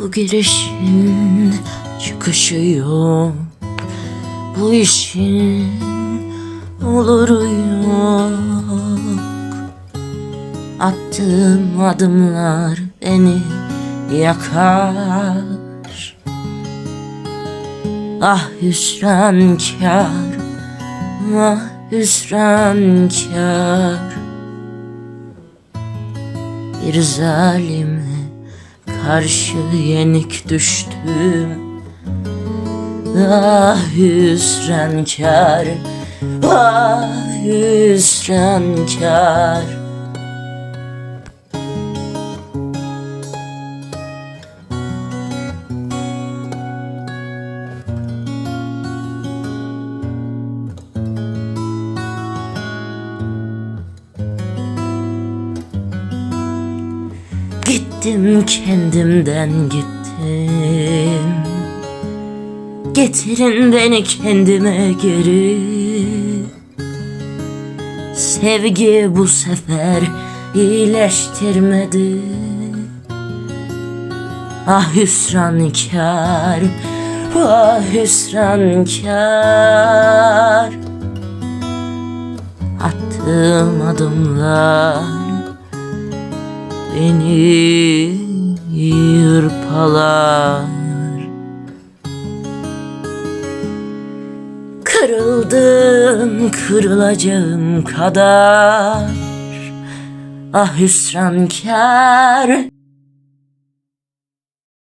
Bu girişin çıkışı yok. Bu işin oluru yok? Attığım adımlar beni yakar. Ah hüsrankar Ah hüsrankar Bir zalime karşı yenik düştüm. Ah hüsrankar Ah hüsrankar Gittim kendimden gittim. Getirin beni kendime geri. Sevgi bu sefer iyileştirmedi. Ah hüsrankar Ah hüsrankar Attığım adımlar beni yırpalar. Kırıldım kırılacağım kadar. Ah hüsrankar